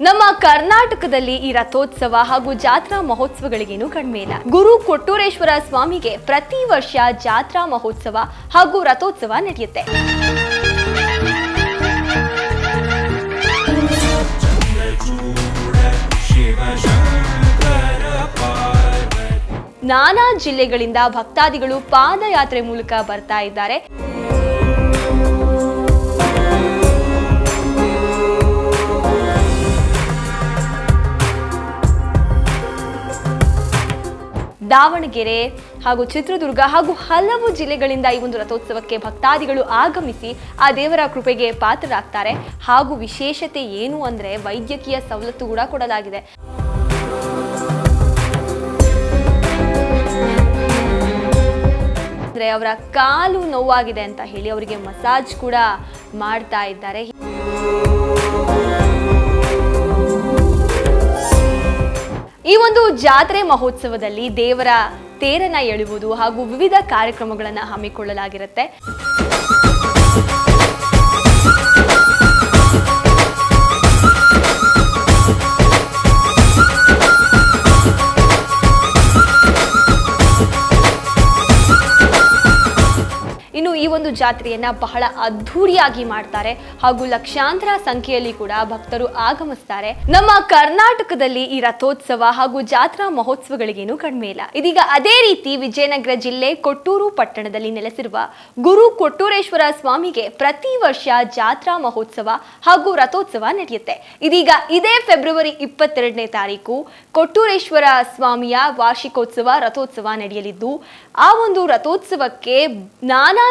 ನಮ್ಮ ಕರ್ನಾಟಕದಲ್ಲಿ ಈ ರಥೋತ್ಸವ ಹಾಗೂ ಜಾತ್ರಾ ಮಹೋತ್ಸವಗಳಿಗೇನು ಕಡಿಮೆ ಇಲ್ಲ. ಗುರು ಕೊಟ್ಟೂರೇಶ್ವರ ಸ್ವಾಮಿಗೆ ಪ್ರತಿ ವರ್ಷ ಜಾತ್ರಾ ಮಹೋತ್ಸವ ಹಾಗೂ ರಥೋತ್ಸವ ನಡೆಯುತ್ತೆ. ನಾನಾ ಜಿಲ್ಲೆಗಳಿಂದ ಭಕ್ತಾದಿಗಳು ಪಾದಯಾತ್ರೆ ಮೂಲಕ ಬರ್ತಾ ಇದ್ದಾರೆ. ದಾವಣಗೆರೆ ಹಾಗೂ ಚಿತ್ರದುರ್ಗ ಹಾಗೂ ಹಲವು ಜಿಲ್ಲೆಗಳಿಂದ ಈ ಒಂದು ರಥೋತ್ಸವಕ್ಕೆ ಭಕ್ತಾದಿಗಳು ಆಗಮಿಸಿ ಆ ದೇವರ ಕೃಪೆಗೆ ಪಾತ್ರರಾಗ್ತಾರೆ. ಹಾಗೂ ವಿಶೇಷತೆ ಏನು ಅಂದ್ರೆ ವೈದ್ಯಕೀಯ ಸವಲತ್ತು ಕೂಡ ಕೊಡಲಾಗಿದೆ. ಅಂದ್ರೆ ಅವರ ಕಾಲು ನೋವಾಗಿದೆ ಅಂತ ಹೇಳಿ ಅವರಿಗೆ ಮಸಾಜ್ ಕೂಡ ಮಾಡ್ತಾ ಇದ್ದಾರೆ. ಈ ಒಂದು ಜಾತ್ರೆ ಮಹೋತ್ಸವದಲ್ಲಿ ದೇವರ ತೇರನ್ನ ಎಳೆಯುವುದು ಹಾಗೂ ವಿವಿಧ ಕಾರ್ಯಕ್ರಮಗಳನ್ನು ಹಮ್ಮಿಕೊಳ್ಳಲಾಗಿರುತ್ತೆ. ಒಂದು ಜಾತ್ರೆಯನ್ನ ಬಹಳ ಅದ್ಧೂರಿಯಾಗಿ ಮಾಡ್ತಾರೆ ಹಾಗೂ ಲಕ್ಷಾಂತರ ಸಂಖ್ಯೆಯಲ್ಲಿ ಕೂಡ ಭಕ್ತರು ಆಗಮಿಸ್ತಾರೆ. ನಮ್ಮ ಕರ್ನಾಟಕದಲ್ಲಿ ಈ ರಥೋತ್ಸವ ಹಾಗೂ ಜಾತ್ರಾ ಮಹೋತ್ಸವಗಳಿಗೇನು ಕಡಿಮೆ ಇಲ್ಲ. ಇದೀಗ ಅದೇ ರೀತಿ ವಿಜಯನಗರ ಜಿಲ್ಲೆ ಕೊಟ್ಟೂರು ಪಟ್ಟಣದಲ್ಲಿ ನೆಲೆಸಿರುವ ಗುರು ಕೊಟ್ಟೂರೇಶ್ವರ ಸ್ವಾಮಿಗೆ ಪ್ರತಿ ವರ್ಷ ಜಾತ್ರಾ ಮಹೋತ್ಸವ ಹಾಗೂ ರಥೋತ್ಸವ ನಡೆಯುತ್ತೆ. ಇದೀಗ ಇದೇ ಫೆಬ್ರವರಿ ಇಪ್ಪತ್ತೆರಡನೇ ತಾರೀಕು ಕೊಟ್ಟೂರೇಶ್ವರ ಸ್ವಾಮಿಯ ವಾರ್ಷಿಕೋತ್ಸವ, ರಥೋತ್ಸವ ನಡೆಯಲಿದ್ದು, ಆ ಒಂದು ರಥೋತ್ಸವಕ್ಕೆ ನಾನಾ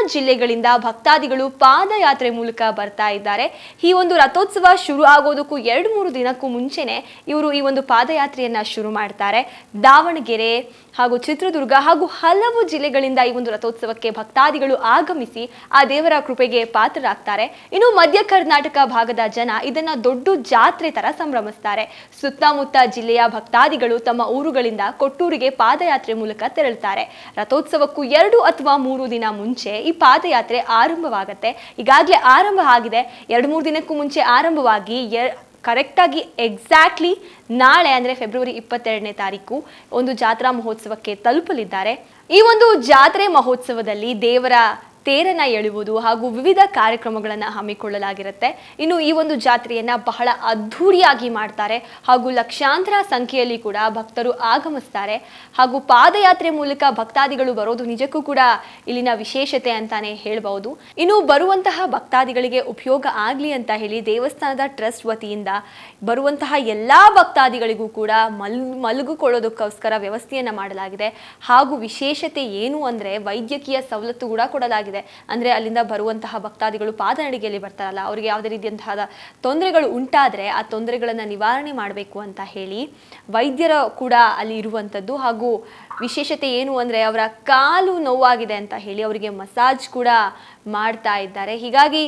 ಜಿಲ್ಲೆಗಳಿಂದ ಭಕ್ತಾದಿಗಳು ಪಾದಯಾತ್ರೆ ಮೂಲಕ ಬರ್ತಾ ಇದ್ದಾರೆ. ಈ ಒಂದು ರಥೋತ್ಸವ ಶುರು ಆಗೋದಕ್ಕೂ ಎರಡು ಮೂರು ದಿನಕ್ಕೂ ಮುಂಚೆನೆ ಇವರು ಈ ಒಂದು ಪಾದಯಾತ್ರೆಯನ್ನ ಶುರು ಮಾಡ್ತಾರೆ. ದಾವಣಗೆರೆ ಹಾಗೂ ಚಿತ್ರದುರ್ಗ ಹಾಗೂ ಹಲವು ಜಿಲ್ಲೆಗಳಿಂದ ಈ ಒಂದು ರಥೋತ್ಸವಕ್ಕೆ ಭಕ್ತಾದಿಗಳು ಆಗಮಿಸಿ ಆ ದೇವರ ಕೃಪೆಗೆ ಪಾತ್ರರಾಗ್ತಾರೆ. ಇನ್ನು ಮಧ್ಯ ಕರ್ನಾಟಕ ಭಾಗದ ಜನ ಇದನ್ನ ದೊಡ್ಡ ಜಾತ್ರೆ ತರ ಸಂಭ್ರಮಿಸ್ತಾರೆ. ಸುತ್ತಮುತ್ತ ಜಿಲ್ಲೆಯ ಭಕ್ತಾದಿಗಳು ತಮ್ಮ ಊರುಗಳಿಂದ ಕೊಟ್ಟೂರಿಗೆ ಪಾದಯಾತ್ರೆ ಮೂಲಕ ತೆರಳುತ್ತಾರೆ. ರಥೋತ್ಸವಕ್ಕೂ ಎರಡು ಅಥವಾ ಮೂರು ದಿನ ಮುಂಚೆ ಈ ಪಾದಯಾತ್ರೆ ಆರಂಭವಾಗತ್ತೆ. ಈಗಾಗಲೇ ಆರಂಭ ಆಗಿದೆ. ಎರಡು ಮೂರು ದಿನಕ್ಕೂ ಮುಂಚೆ ಆರಂಭವಾಗಿ ಕರೆಕ್ಟಾಗಿ ಎಕ್ಸಾಕ್ಟ್ಲಿ ನಾಳೆ, ಅಂದರೆ ಫೆಬ್ರವರಿ ಇಪ್ಪತ್ತೆರಡನೇ ತಾರೀಕು, ಒಂದು ಜಾತ್ರಾ ಮಹೋತ್ಸವಕ್ಕೆ ತಲುಪಲಿದ್ದಾರೆ. ಈ ಒಂದು ಜಾತ್ರೆ ಮಹೋತ್ಸವದಲ್ಲಿ ದೇವರ ತೇರನ್ನ ಎಳೆಯುವುದು ಹಾಗೂ ವಿವಿಧ ಕಾರ್ಯಕ್ರಮಗಳನ್ನು ಹಮ್ಮಿಕೊಳ್ಳಲಾಗಿರುತ್ತೆ. ಇನ್ನು ಈ ಒಂದು ಜಾತ್ರೆಯನ್ನ ಬಹಳ ಅದ್ಧೂರಿಯಾಗಿ ಮಾಡ್ತಾರೆ ಹಾಗೂ ಲಕ್ಷಾಂತರ ಸಂಖ್ಯೆಯಲ್ಲಿ ಕೂಡ ಭಕ್ತರು ಆಗಮಿಸ್ತಾರೆ. ಹಾಗೂ ಪಾದಯಾತ್ರೆ ಮೂಲಕ ಭಕ್ತಾದಿಗಳು ಬರೋದು ನಿಜಕ್ಕೂ ಕೂಡ ಇಲ್ಲಿನ ವಿಶೇಷತೆ ಅಂತಾನೆ ಹೇಳಬಹುದು. ಇನ್ನು ಬರುವಂತಹ ಭಕ್ತಾದಿಗಳಿಗೆ ಉಪಯೋಗ ಆಗಲಿ ಅಂತ ಹೇಳಿ ದೇವಸ್ಥಾನದ ಟ್ರಸ್ಟ್ ವತಿಯಿಂದ ಬರುವಂತಹ ಎಲ್ಲಾ ಭಕ್ತಾದಿಗಳಿಗೂ ಕೂಡ ಮಲ್, ಮಲಗಿಕೊಳ್ಳೋದಕ್ಕೋಸ್ಕರ ವ್ಯವಸ್ಥೆಯನ್ನ ಮಾಡಲಾಗಿದೆ. ಹಾಗೂ ವಿಶೇಷತೆ ಏನು ಅಂದ್ರೆ ವೈದ್ಯಕೀಯ ಸವಲತ್ತು ಕೂಡ ಕೊಡಲಾಗಿದೆ. ಅಂದ್ರೆ ಅಲ್ಲಿಂದ ಬರುವಂತಹ ಭಕ್ತಾದಿಗಳು ಪಾದನಡಿಗೆಯಲ್ಲಿ ಬರ್ತಾರಲ್ಲ, ಅವರಿಗೆ ಯಾವುದೇ ರೀತಿಯಂತಹ ತೊಂದರೆಗಳು ಉಂಟಾದ್ರೆ ಆ ತೊಂದರೆಗಳನ್ನು ನಿವಾರಣೆ ಮಾಡಬೇಕು ಅಂತ ಹೇಳಿ ವೈದ್ಯರ ಕೂಡ ಅಲ್ಲಿ ಇರುವಂಥದ್ದು. ಹಾಗೂ ವಿಶೇಷತೆ ಏನು ಅಂದರೆ ಅವರ ಕಾಲು ನೋವಾಗಿದೆ ಅಂತ ಹೇಳಿ ಅವರಿಗೆ ಮಸಾಜ್ ಕೂಡ ಮಾಡ್ತಾ ಇದ್ದಾರೆ. ಹೀಗಾಗಿ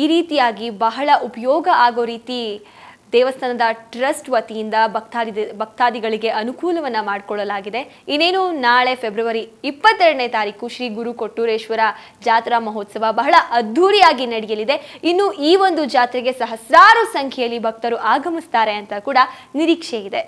ಈ ರೀತಿಯಾಗಿ ಬಹಳ ಉಪಯೋಗ ಆಗೋ ರೀತಿ ದೇವಸ್ಥಾನದ ಟ್ರಸ್ಟ್ ವತಿಯಿಂದ ಭಕ್ತಾದಿ ಭಕ್ತಾದಿಗಳಿಗೆ ಅನುಕೂಲವನ್ನು ಮಾಡಿಕೊಳ್ಳಲಾಗಿದೆ. ಇನ್ನೇನು ನಾಳೆ ಫೆಬ್ರವರಿ ಇಪ್ಪತ್ತೆರಡನೇ ತಾರೀಕು ಶ್ರೀ ಗುರು ಕೊಟ್ಟೂರೇಶ್ವರ ಜಾತ್ರಾ ಮಹೋತ್ಸವ ಬಹಳ ಅದ್ಧೂರಿಯಾಗಿ ನಡೆಯಲಿದೆ. ಇನ್ನು ಈ ಒಂದು ಜಾತ್ರೆಗೆ ಸಹಸ್ರಾರು ಸಂಖ್ಯೆಯಲ್ಲಿ ಭಕ್ತರು ಆಗಮಿಸ್ತಾರೆ ಅಂತ ಕೂಡ ನಿರೀಕ್ಷೆ ಇದೆ.